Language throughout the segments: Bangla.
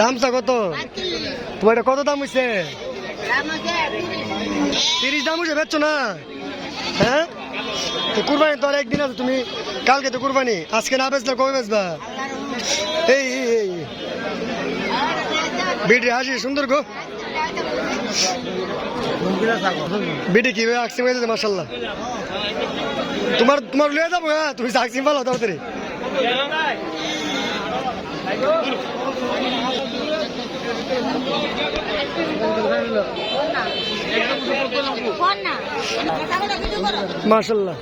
দামটা কত? তোমার এটা কত দাম হইছে? তিরিশ দাম হইছে, বেচছো না? হ্যাঁ? তো কুরবানি তো আর একদিন আছে, তুমি কালকে তো কুরবানি। আজকে না বেচলে কবে বেচবা? এই এই বিডি হাসি, সুন্দর গো। বিটি কি আকসিম হয়েছে মার্শাল্লাহ তোমার তোমার লিয়ে যাব হ্যাঁ? তুমি আকসিম ভালো তাড়াতাড়ি। মার্শাল্লাহ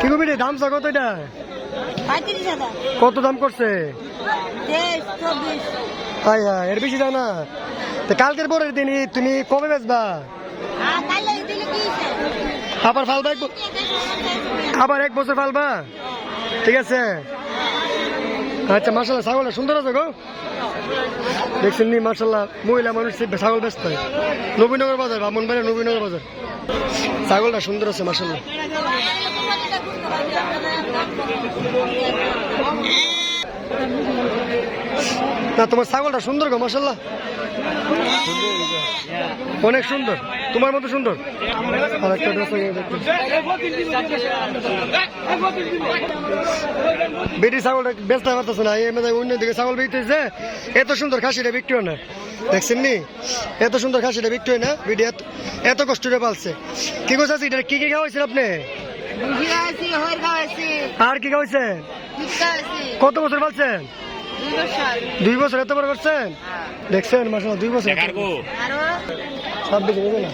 কি গো বিডি দাম কত এটা? কত দাম করছে? হাই হাই এর বেশি দাও না। তো কালকের পরের দিন তুমি কবে বেচবা? আবার ফালবা আবার এক বছর ফালবা? ঠিক আছে। আচ্ছা মার্শাল্লাহ ছাগলটা সুন্দর আছে গো। দেখছেন নি মার্শাল্লাহ মহিলা মানুষ ছাগল ব্যস্ত হয়। নবীনগর বাজার বামনবাড়ি নবীনগর বাজার। ছাগলটা সুন্দর আছে মার্শাল্লাহ না, তোমার ছাগলটা সুন্দর গো মার্শাল্লাহ অনেক সুন্দর। তোমার মতো সুন্দর। আরেকটা বেটি ছাগলটা বেচতে পারতেছে না এই অন্য দিকে ছাগল বিকতেছে এত সুন্দর খাসিটা বিক্রি না। দেখছেন নি? এত সুন্দর খাসিটা বিক্রি হয় না। বিটি এত কষ্ট করে পালছে। কি করছে এটা কি কি খাওয়াইছেন আপনি? আর কি খাওয়াইছেন? খাওয়াইছি, কত বছর পালছেন? দুই বছর। এত বড় করছেন? দেখছেন মাসাল দুই বছর। ছাব্বিশ বুঝে না